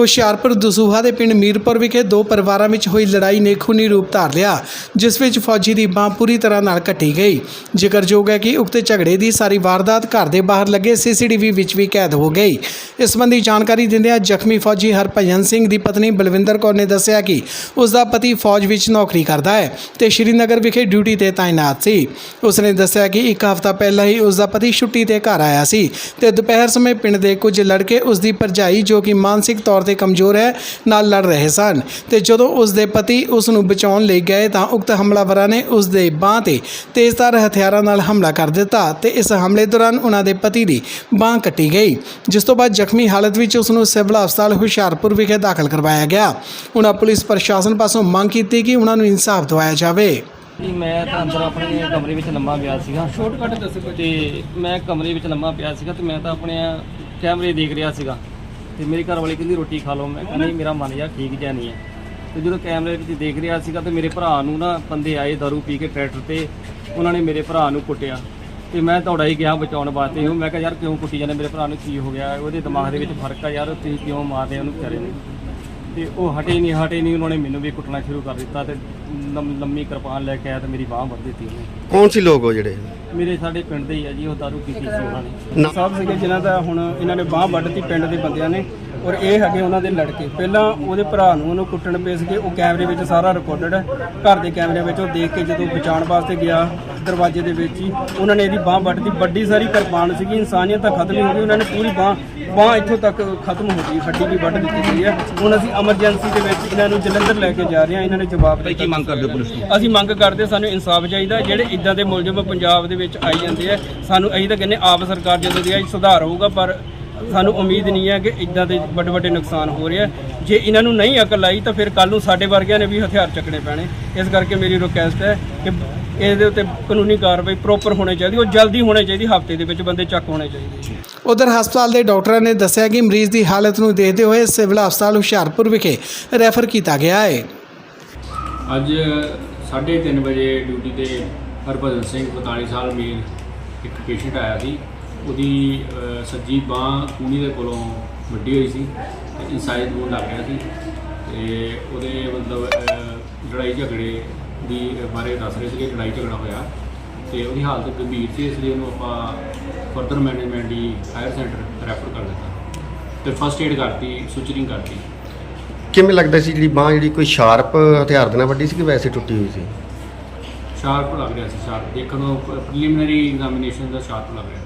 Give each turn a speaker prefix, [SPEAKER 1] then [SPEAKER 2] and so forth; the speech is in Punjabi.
[SPEAKER 1] ਹੁਸ਼ਿਆਰਪੁਰ ਦਸੂਹਾ ਦੇ ਪਿੰਡ ਮੀਰਪੁਰ ਵਿਖੇ ਦੋ ਪਰਿਵਾਰਾਂ ਵਿੱਚ ਹੋਈ ਲੜਾਈ ਨੇ ਖੂਨੀ ਰੂਪ ਧਾਰ ਲਿਆ, ਜਿਸ ਵਿੱਚ ਫੌਜੀ ਦੀ ਬਾਹ ਪੂਰੀ ਤਰ੍ਹਾਂ ਨਾਲ ਕੱਟੀ ਗਈ। ਜ਼ਿਕਰਯੋਗ ਹੈ ਕਿ ਉਕਤ ਝਗੜੇ ਦੀ ਸਾਰੀ ਵਾਰਦਾਤ ਘਰ ਦੇ ਬਾਹਰ ਲੱਗੇ ਸੀਸੀਟੀਵੀ ਵਿੱਚ ਵੀ ਕੈਦ ਹੋ ਗਈ। ਇਸ ਸੰਬੰਧੀ ਜਾਣਕਾਰੀ ਦਿੰਦਿਆਂ ਜ਼ਖਮੀ ਫੌਜੀ ਹਰਭਜਨ ਸਿੰਘ ਦੀ ਪਤਨੀ ਬਲਵਿੰਦਰ ਕੌਰ ਨੇ ਦੱਸਿਆ ਕਿ ਉਸ ਦਾ ਪਤੀ ਫੌਜ ਵਿੱਚ ਨੌਕਰੀ ਕਰਦਾ ਹੈ ਤੇ ਸ਼੍ਰੀਨਗਰ ਵਿਖੇ ਡਿਊਟੀ ਤੇ ਤਾਇਨਾਤ ਸੀ। ਉਸ ਨੇ ਦੱਸਿਆ ਕਿ ਇੱਕ ਹਫ਼ਤਾ ਪਹਿਲਾਂ ਹੀ ਉਸ ਦਾ ਪਤੀ ਛੁੱਟੀ ਤੇ ਘਰ ਆਇਆ ਸੀ ਤੇ ਦੁਪਹਿਰ ਸਮੇਂ ਪਿੰਡ ਦੇ ਕੁਝ ਲੜਕੇ ਉਸ ਦੀ ਭਰਜਾਈ ਜੋ ਕਿ ਮਾਨਸਿਕ ਤੌਰ ਤੇ ਕਮਜ਼ੋਰ ਹੈ ਨਾਲ ਲੜ ਰਹੇ ਸਨ। ਤੇ ਜਦੋਂ ਉਸ ਦੇ ਪਤੀ ਉਸ ਨੂੰ ਬਚਾਉਣ ਲਈ ਗਏ ਤਾਂ ਉਕਤ ਹਮਲਾਵਰਾਂ ਨੇ ਉਸ ਦੇ ਬਾਹ ਤੇ ਤੇਜ਼ਧਾਰ ਹਥਿਆਰਾਂ ਨਾਲ ਹਮਲਾ ਕਰ ਦਿੱਤਾ ਤੇ ਇਸ ਹਮਲੇ ਦੌਰਾਨ ਉਹਨਾਂ ਦੇ ਪਤੀ ਦੀ ਬਾਹ ਕੱਟੀ ਗਈ ਜਿਸ ਤੋਂ ਬਾਅਦ ਜ਼ਖਮੀ ਹਾਲਤ ਵਿੱਚ ਉਸ ਨੂੰ ਸਿਵਲ ਹਸਪਤਾਲ ਹੁਸ਼ਿਆਰਪੁਰ ਵਿਖੇ ਦਾਖਲ ਕਰਵਾਇਆ ਗਿਆ। ਉਹਨਾਂ ਪੁਲਿਸ ਪ੍ਰਸ਼ਾਸਨ ਪਾਸੋਂ ਮੰਗ ਕੀਤੀ ਕਿ ਉਹਨਾਂ ਨੂੰ ਇਨਸਾਫ ਦਿਵਾਇਆ ਜਾਵੇ।
[SPEAKER 2] ਜੀ ਮੈਂ ਤਾਂ ਅੰਦਰ ਆਪਣੇ ਕਮਰੇ ਵਿੱਚ ਲੰਮਾ ਪਿਆ ਸੀਗਾ। ਸ਼ਾਰਟਕਟ ਦੱਸੋ ਤੇ ਮੈਂ ਕਮਰੇ ਵਿੱਚ ਲੰਮਾ ਪਿਆ ਸੀਗਾ ਤੇ ਮੈਂ ਤਾਂ ਆਪਣੇ ਕੈਮਰੇ ਦੇਖ ਰਿਹਾ ਸੀਗਾ। ਤੇ ਮੇਰੀ ਘਰ ਵਾਲੀ ਕਹਿੰਦੀ ਰੋਟੀ ਖਾ ਲਓ। ਮੈਂ ਕਹਿੰਦਾ ਨਹੀਂ, ਮੇਰਾ ਮਨ ਯਾਰ ਠੀਕ ਜਿਹਾ ਨਹੀਂ ਹੈ। ਤੇ ਜਦੋਂ ਕੈਮਰੇ ਵਿੱਚ ਦੇਖ ਰਿਹਾ ਸੀਗਾ ਤੇ ਮੇਰੇ ਭਰਾ ਨੂੰ ਨਾ ਬੰਦੇ ਆਏ ਦਾਰੂ ਪੀ ਕੇ ਟਰੈਕਟਰ ਤੇ। ਉਹਨਾਂ ਨੇ ਮੇਰੇ ਭਰਾ ਨੂੰ ਕੁੱਟਿਆ। ਤੇ ਮੈਂ ਤੁਹਾਡਾ ਹੀ ਗਿਆ ਬਚਾਉਣ ਵਾਸਤੇ। ਉਹ ਮੈਂ ਕਿਹਾ, ਯਾਰ ਕਿਉਂ ਕੁੱਟੀ ਜਾਂਦੇ? ਮੇਰੇ ਭਰਾ ਨੂੰ ਕੀ ਹੋ ਗਿਆ? ਉਹਦੇ ਦਿਮਾਗ ਦੇ ਵਿੱਚ ਫ਼ਰਕ ਆ ਯਾਰ, ਤੁਸੀਂ ਕਿਉਂ ਮਾਰਦੇ ਉਹਨੂੰ ਵਿਚਾਰੇ ਨੂੰ? ਤੇ ਉਹ ਹਟੇ ਨਹੀਂ ਹਟੇ ਨਹੀਂ ਉਹਨਾਂ ਨੇ ਮੈਨੂੰ ਵੀ ਕੁੱਟਣਾ ਸ਼ੁਰੂ ਕਰ ਦਿੱਤਾ ਤੇ ਲੰਮ- ਲੰਮੀ ਕਿਰਪਾਨ ਲੈ ਕੇ ਆਇਆ ਤੇ ਮੇਰੀ ਬਾਹ ਵੱਢ ਦਿੱਤੀ ਉਹਨੇ।
[SPEAKER 3] ਕੌਣ ਸੀ ਲੋਕ ਉਹ ਜਿਹੜੇ?
[SPEAKER 2] ਮੇਰੇ ਸਾਡੇ ਪਿੰਡ ਦੇ ਹੀ ਆ ਜੀ ਉਹ ਦਾਰੂ ਪੀਤੀ ਸੀ ਉਹਨਾਂ ਨੇ।
[SPEAKER 4] ਸਾਹਿਬ ਸੀਗੇ ਜਿਨ੍ਹਾਂ ਦਾ ਹੁਣ ਇਹਨਾਂ ਨੇ ਬਾਹ ਵੱਢਤੀ ਪਿੰਡ ਦੇ ਬੰਦਿਆਂ ਨੇ ਔਰ ਇਹ ਹੈਗੇ ਉਹਨਾਂ ਦੇ ਲੜਕੇ। ਪਹਿਲਾਂ ਉਹਦੇ ਭਰਾ ਨੂੰ ਉਹਨੂੰ ਕੁੱਟਣ ਪਏ ਸੀਗੇ ਉਹ ਕੈਮਰੇ ਵਿੱਚ ਸਾਰਾ ਰਿਕਾਰਡਡ ਹੈ। ਘਰ ਦੇ ਕੈਮਰੇ ਵਿੱਚ ਉਹ ਦੇਖ ਕੇ ਜਦੋਂ ਬਚਾਉਣ ਵਾਸਤੇ ਗਿਆ ਦਰਵਾਜ਼ੇ ਦੇ ਵਿੱਚ ਹੀ ਉਹਨਾਂ ਨੇ ਇਹਦੀ ਬਾਹ ਵੱਢਤੀ ਵੱਡੀ ਸਾਰੀ ਕਿਰਪਾਨ ਸੀਗੀ ਇਨਸਾਨੀਅਤ ਤਾਂ ਖਤਮ ਹੀ ਹੋ ਗਈ ਉਹਨਾਂ ਨੇ ਪੂਰੀ ਬਾਹ ਬਾਹ ਇੱਥੋਂ ਤੱਕ ਖਤਮ ਹੋ ਗਈ ਹੱਡੀ ਵੀ ਵੱਢ ਦਿੱਤੀ ਗਈ ਹੈ। ਹੁਣ ਅਸੀਂ ਐਮਰਜੈਂਸੀ ਦੇ ਵਿੱਚ ਇਹਨਾਂ ਨੂੰ ਜਲੰਧਰ ਲੈ ਕੇ ਜਾ ਰਹੇ ਹਾਂ ਇਹਨਾਂ ਨੇ ਜਵਾਬ ਦਿੱਤਾ ਕੀ ਮੰਗ ਕਰਦੇ ਪੁਲਿਸ ਤੋਂ ਅਸੀਂ ਮੰਗ ਕਰਦੇ ਸਾਨੂੰ ਇਨਸਾਫ ਚਾਹੀਦਾ ਜਿਹੜੇ ਇਦਾਂ ਦੇ ਮੁਲਜ਼ਮ ਪੰਜਾਬ ਦੇ ਵਿੱਚ ਆਈ ਜਾਂਦੇ ਆ ਸਾਨੂੰ ਅਸੀਂ ਤਾਂ ਕਹਿੰਦੇ ਆਪ ਸਰਕਾਰ ਜਦੋਂ ਦੀ ਆਈ ਸੁਧਾਰ ਹੋਊਗਾ ਪਰ ਸਾਨੂੰ ਉਮੀਦ ਨਹੀਂ ਹੈ ਕਿ ਇਦਾਂ ਦੇ ਵੱਡੇ ਵੱਡੇ ਨੁਕਸਾਨ ਹੋ ਰਹੇ ਜੇ ਇਹਨਾਂ ਨੂੰ ਨਹੀਂ ਅਕਲ ਆਈ ਤਾਂ ਫਿਰ ਕੱਲ ਨੂੰ ਸਾਡੇ ਵਰਗਿਆਂ ਨੇ ਵੀ ਹਥਿਆਰ ਚੱਕਣੇ ਪੈਣੇ। ਇਸ ਕਰਕੇ ਮੇਰੀ ਰਿਕੁਐਸਟ ਹੈ ਕਿ ਇਹਦੇ ਉੱਤੇ ਕਾਨੂੰਨੀ ਕਾਰਵਾਈ ਪ੍ਰੋਪਰ ਹੋਣੀ ਚਾਹੀਦੀ ਉਹ ਜਲਦੀ ਹੋਣੀ ਚਾਹੀਦੀ ਹਫ਼ਤੇ ਦੇ ਵਿੱਚ ਬੰਦੇ ਚੱਕ ਹੋਣੇ ਚਾਹੀਦੇ
[SPEAKER 1] ਉਧਰ ਹਸਪਤਾਲ ਦੇ ਡਾਕਟਰਾਂ ਨੇ ਦੱਸਿਆ ਕਿ ਮਰੀਜ਼ ਦੀ ਹਾਲਤ ਨੂੰ ਦੇਖਦੇ ਹੋਏ ਸਿਵਲ ਹਸਪਤਾਲ ਹੁਸ਼ਿਆਰਪੁਰ ਵਿਖੇ ਰੈਫਰ ਕੀਤਾ ਗਿਆ ਹੈ।
[SPEAKER 5] ਅੱਜ 3:30 ਵਜੇ ਡਿਊਟੀ ਤੇ ਹਰਭਜਨ ਸਿੰਘ 45 ਸਾਲ ਮੇਲ ਇੱਕ ਪੇਸ਼ੈਂਟ ਆਇਆ ਸੀ। ਉਹਦੀ ਸੱਜੀ ਬਾਹ ਕੂਣੀ ਦੇ ਕੋਲੋਂ ਵੱਡੀ ਹੋਈ ਸੀ ਤੇ ਇਨਸਾਈਡ ਵੂਨ ਲੱਗ ਗਿਆ ਸੀ ਤੇ ਉਹਦੇ ਮਤਲਬ ਲੜਾਈ ਝਗੜੇ ਦੀ ਬਾਰੇ ਦੱਸ ਰਹੇ ਸੀਗੇ ਲੜਾਈ ਝਗੜਾ ਹੋਇਆ ਤੇ ਉਹਦੀ ਹਾਲਤ ਗੰਭੀਰ ਸੀ ਇਸ ਲਈ ਉਹਨੂੰ ਆਪਾਂ ਫਰਦਰ ਮੈਨੇਜਮੈਂਟ ਦੀ ਹਾਇਰ ਸੈਂਟਰ ਰੈਫਰ ਕਰ ਦਿੱਤਾ ਤੇ ਫਸਟ ਏਡ ਕਰਤੀ ਸੁਚਰਿੰਗ ਕਰਤੀ।
[SPEAKER 3] ਕਿਵੇਂ ਲੱਗਦਾ ਸੀ ਜਿਹੜੀ ਬਾਹ ਜਿਹੜੀ ਕੋਈ ਸ਼ਾਰਪ ਹਥਿਆਰ ਦੇ ਨਾਲ ਵੱਡੀ ਸੀ ਕਿ ਵੈਸੇ ਟੁੱਟੀ ਹੋਈ ਸੀ?
[SPEAKER 5] ਸ਼ਾਰਪ ਲੱਗ ਰਿਹਾ ਸੀ ਸ਼ਾਰਪ ਦੇਖਣ ਨੂੰ ਪ੍ਰੀਲਿਮਿਨਰੀ ਐਗਜ਼ਾਮੀਨੇਸ਼ਨ ਦਾ ਸ਼ਾਰਪ ਲੱਗ ਰਿਹਾ।